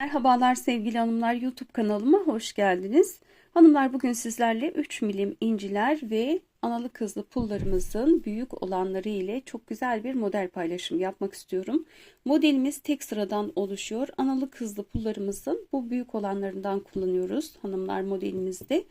Merhabalar sevgili hanımlar YouTube kanalıma hoş geldiniz. Hanımlar bugün sizlerle 3 milim inciler ve analı kızlı pullarımızın büyük olanları ile çok güzel bir model paylaşımı yapmak istiyorum. Modelimiz tek sıradan oluşuyor. Analı kızlı pullarımızın bu büyük olanlarından kullanıyoruz hanımlar modelimizde.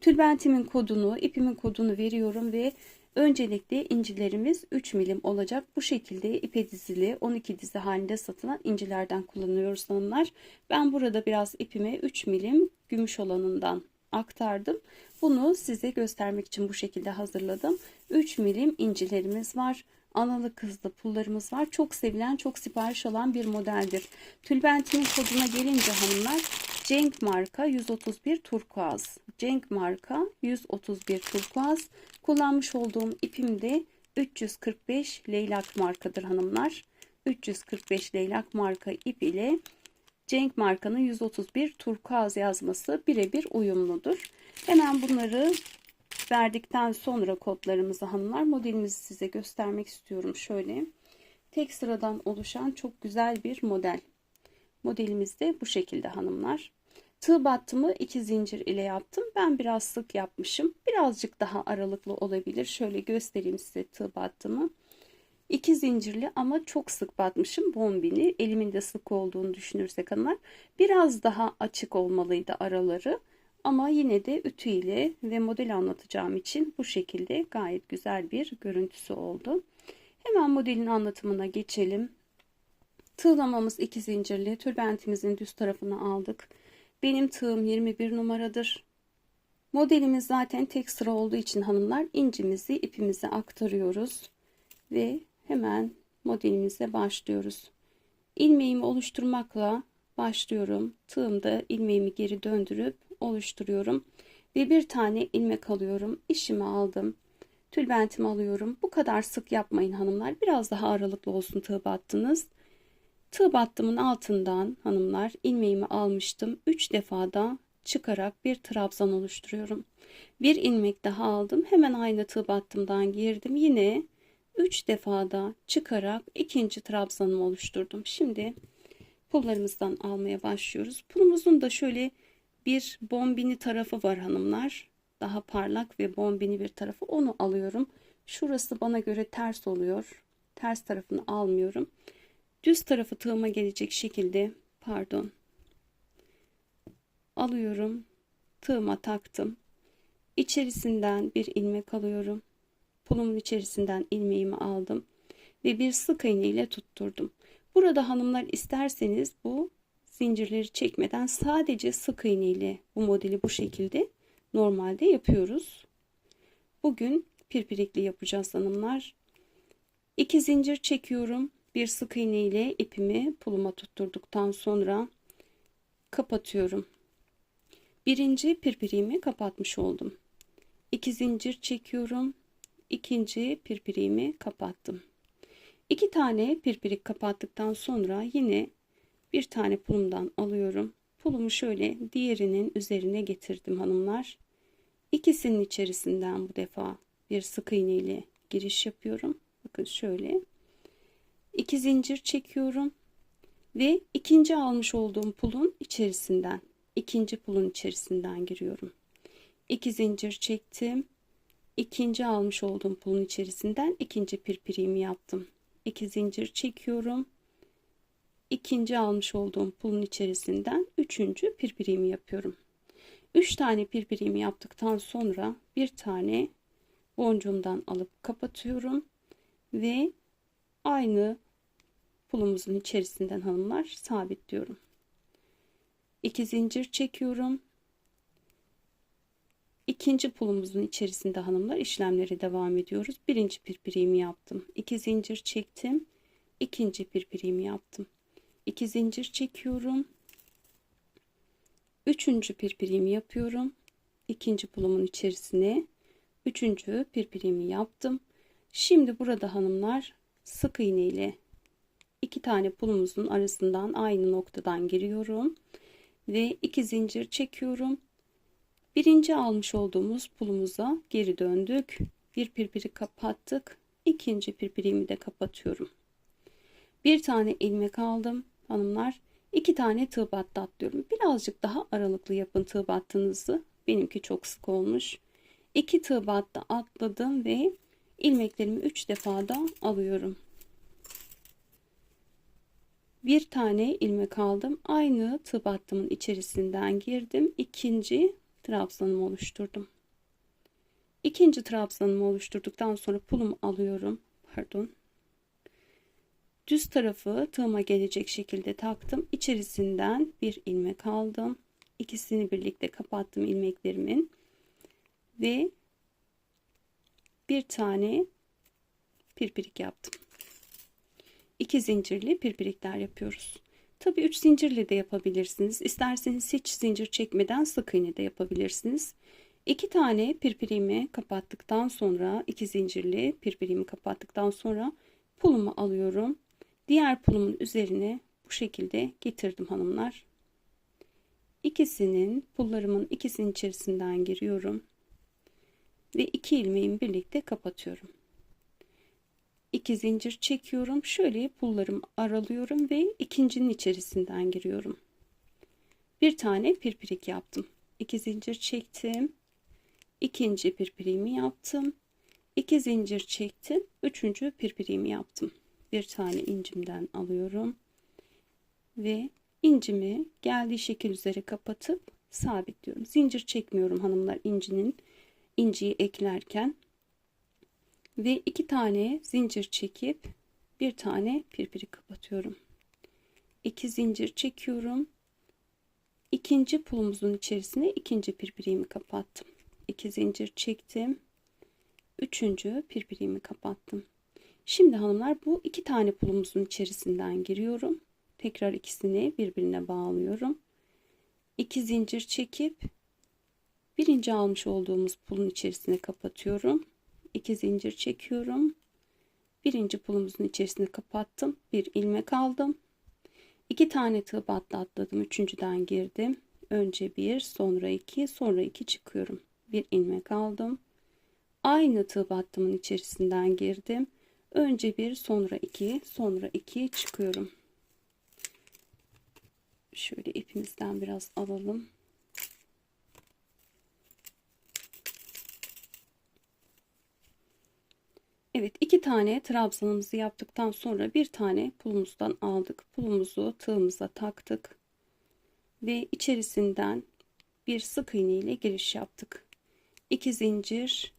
Tülbentimin kodunu, ipimin kodunu veriyorum ve Öncelikle incilerimiz 3 milim olacak. Bu şekilde ipe dizili 12 dizi halinde satılan incilerden kullanıyoruz hanımlar. Ben burada biraz ipime 3 milim gümüş olanından aktardım. Bunu size göstermek için bu şekilde hazırladım. 3 milim incilerimiz var. Analı kızlı pullarımız var. Çok sevilen, çok sipariş alan bir modeldir. Tülbentinin koduna gelince hanımlar Cenk marka 131 turkuaz. Cenk marka 131 turkuaz. Kullanmış olduğum ipim de 345 leylak markadır hanımlar. 345 leylak marka ip ile Cenk markanın 131 turkuaz yazması birebir uyumludur. Hemen bunları verdikten sonra kodlarımızı hanımlar modelimizi size göstermek istiyorum. Şöyle tek sıradan oluşan çok güzel bir model. Modelimiz de bu şekilde hanımlar. Tığ battımı iki zincir ile yaptım. Ben biraz sık yapmışım. Birazcık daha aralıklı olabilir. Şöyle göstereyim size tığ battımı. İki zincirli ama çok sık batmışım bombini. Elimin de sık olduğunu düşünürsek hanımlar. Biraz daha açık olmalıydı araları. Ama yine de ütü ile ve model anlatacağım için bu şekilde gayet güzel bir görüntüsü oldu. Hemen modelin anlatımına geçelim. Tığlamamız iki zincirli. Tülbentimizin düz tarafını aldık. Benim tığım 21 numaradır. Modelimiz zaten tek sıra olduğu için hanımlar incimizi ipimize aktarıyoruz. Ve hemen modelimize başlıyoruz. İlmeğimi oluşturmakla başlıyorum. Tığımda ilmeğimi geri döndürüp oluşturuyorum. Ve bir tane ilmek alıyorum. İşimi aldım. Tülbentimi alıyorum. Bu kadar sık yapmayın hanımlar. Biraz daha aralıklı olsun tığ battınız. Tığ battımın altından hanımlar ilmeğimi almıştım. 3 defada çıkarak bir trabzan oluşturuyorum. Bir ilmek daha aldım. Hemen aynı tığ battımdan girdim. Yine 3 defada çıkarak ikinci trabzanımı oluşturdum. Şimdi pullarımızdan almaya başlıyoruz. Pulumuzun da şöyle bir bombini tarafı var hanımlar. Daha parlak ve bombini bir tarafı. Onu alıyorum. Şurası bana göre ters oluyor. Ters tarafını almıyorum düz tarafı tığıma gelecek şekilde pardon. Alıyorum tığıma taktım. İçerisinden bir ilmek alıyorum. Pulumun içerisinden ilmeğimi aldım ve bir sık iğne ile tutturdum. Burada hanımlar isterseniz bu zincirleri çekmeden sadece sık iğne ile bu modeli bu şekilde normalde yapıyoruz. Bugün pirpirikli yapacağız hanımlar. İki zincir çekiyorum bir sık iğne ile ipimi puluma tutturduktan sonra kapatıyorum. Birinci pirpiriğimi kapatmış oldum. İki zincir çekiyorum. İkinci pirpiriğimi kapattım. İki tane pirpirik kapattıktan sonra yine bir tane pulumdan alıyorum. Pulumu şöyle diğerinin üzerine getirdim hanımlar. İkisinin içerisinden bu defa bir sık iğne ile giriş yapıyorum. Bakın şöyle 2 zincir çekiyorum ve ikinci almış olduğum pulun içerisinden ikinci pulun içerisinden giriyorum. 2 zincir çektim. ikinci almış olduğum pulun içerisinden ikinci pirpirimi yaptım. 2 zincir çekiyorum. ikinci almış olduğum pulun içerisinden üçüncü pirpirimi yapıyorum. 3 tane pirpirimi yaptıktan sonra bir tane boncuğumdan alıp kapatıyorum ve aynı pulumuzun içerisinden hanımlar sabitliyorum. 2 zincir çekiyorum. İkinci pulumuzun içerisinde hanımlar işlemleri devam ediyoruz. Birinci pirpirimi yaptım. 2 zincir çektim. İkinci pirpirimi yaptım. 2 zincir çekiyorum. Üçüncü pirpirimi yapıyorum. İkinci pulumun içerisine üçüncü pirpirimi yaptım. Şimdi burada hanımlar sık iğne ile iki tane pulumuzun arasından aynı noktadan giriyorum ve iki zincir çekiyorum. Birinci almış olduğumuz pulumuza geri döndük. Bir pirpiri kapattık. İkinci pirpirimi de kapatıyorum. Bir tane ilmek aldım hanımlar. İki tane tığ battı. Birazcık daha aralıklı yapın tığ battığınızı. Benimki çok sık olmuş. İki tığ battı atladım ve ilmeklerimi üç defa da alıyorum. Bir tane ilmek aldım. Aynı tığ battımın içerisinden girdim. İkinci trabzanımı oluşturdum. İkinci trabzanımı oluşturduktan sonra pulumu alıyorum. Pardon. Düz tarafı tığıma gelecek şekilde taktım. İçerisinden bir ilmek aldım. İkisini birlikte kapattım ilmeklerimin. Ve bir tane pirpirik yaptım. İki zincirli pirpirikler yapıyoruz. Tabi üç zincirli de yapabilirsiniz. İsterseniz hiç zincir çekmeden sık iğne de yapabilirsiniz. İki tane pirpirimi kapattıktan sonra iki zincirli pirpirimi kapattıktan sonra pulumu alıyorum. Diğer pulumun üzerine bu şekilde getirdim hanımlar. İkisinin pullarımın ikisinin içerisinden giriyorum. Ve iki ilmeğimi birlikte kapatıyorum. İki zincir çekiyorum. Şöyle pullarımı aralıyorum ve ikincinin içerisinden giriyorum. Bir tane pirpirik yaptım. İki zincir çektim. İkinci pirpirimi yaptım. İki zincir çektim. Üçüncü pirpirimi yaptım bir tane incimden alıyorum ve incimi geldiği şekil üzere kapatıp sabitliyorum. Zincir çekmiyorum hanımlar incinin inciyi eklerken ve iki tane zincir çekip bir tane pirpiri kapatıyorum. İki zincir çekiyorum. İkinci pulumuzun içerisine ikinci pirpirimi kapattım. İki zincir çektim. Üçüncü pirpirimi kapattım. Şimdi hanımlar bu iki tane pulumuzun içerisinden giriyorum. Tekrar ikisini birbirine bağlıyorum. İki zincir çekip birinci almış olduğumuz pulun içerisine kapatıyorum. İki zincir çekiyorum. Birinci pulumuzun içerisine kapattım. Bir ilmek aldım. İki tane tığ battı atladım. Üçüncüden girdim. Önce bir, sonra iki, sonra iki çıkıyorum. Bir ilmek aldım. Aynı tığ battımın içerisinden girdim. Önce bir sonra iki sonra iki çıkıyorum. Şöyle ipimizden biraz alalım. Evet iki tane trabzanımızı yaptıktan sonra bir tane pulumuzdan aldık. Pulumuzu tığımıza taktık. Ve içerisinden bir sık iğne ile giriş yaptık. 2 zincir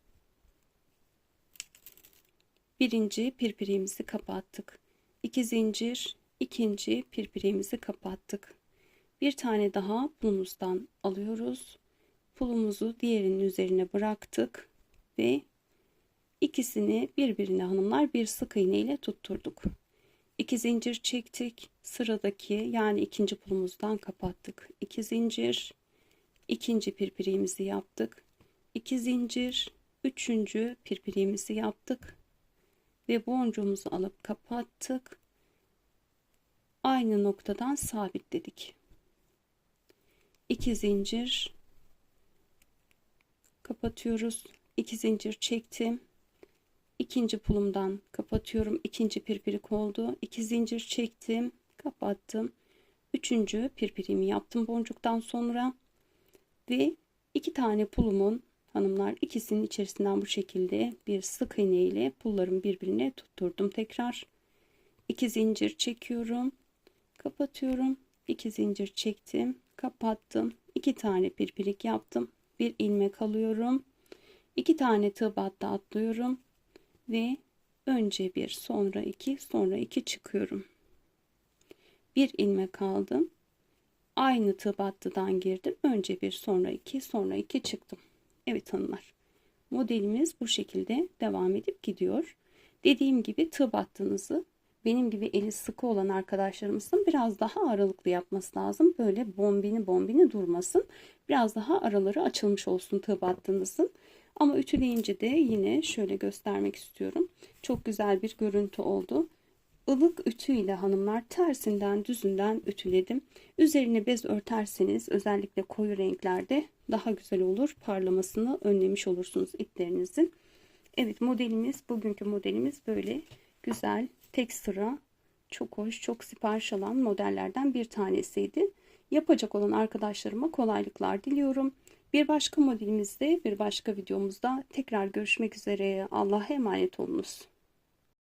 birinci pirpirimizi kapattık. İki zincir, ikinci pirpirimizi kapattık. Bir tane daha pulumuzdan alıyoruz. Pulumuzu diğerinin üzerine bıraktık ve ikisini birbirine hanımlar bir sık iğne ile tutturduk. İki zincir çektik. Sıradaki yani ikinci pulumuzdan kapattık. İki zincir, ikinci pirpirimizi yaptık. İki zincir, üçüncü pirpirimizi yaptık ve boncuğumuzu alıp kapattık. Aynı noktadan sabitledik. 2 zincir kapatıyoruz. 2 zincir çektim. İkinci pulumdan kapatıyorum. İkinci pirpirik oldu. 2 zincir çektim, kapattım. Üçüncü pirpirimi yaptım boncuktan sonra. Ve iki tane pulumun hanımlar ikisinin içerisinden bu şekilde bir sık iğne ile pullarımı birbirine tutturdum tekrar. İki zincir çekiyorum kapatıyorum. İki zincir çektim kapattım. İki tane pirpirik yaptım. Bir ilmek alıyorum. İki tane tığ battı atlıyorum ve önce bir sonra iki sonra iki çıkıyorum bir ilmek aldım aynı tığ battıdan girdim önce bir sonra iki sonra iki çıktım Evet hanımlar. Modelimiz bu şekilde devam edip gidiyor. Dediğim gibi tığ battığınızı benim gibi eli sıkı olan arkadaşlarımızın biraz daha aralıklı yapması lazım. Böyle bombini bombini durmasın. Biraz daha araları açılmış olsun tığ battığınızın. Ama ütüleyince de yine şöyle göstermek istiyorum. Çok güzel bir görüntü oldu ılık ütü ile hanımlar tersinden düzünden ütüledim. Üzerine bez örterseniz özellikle koyu renklerde daha güzel olur. Parlamasını önlemiş olursunuz iplerinizin. Evet modelimiz bugünkü modelimiz böyle güzel tek sıra çok hoş, çok sipariş alan modellerden bir tanesiydi. Yapacak olan arkadaşlarıma kolaylıklar diliyorum. Bir başka modelimizde, bir başka videomuzda tekrar görüşmek üzere. Allah'a emanet olunuz.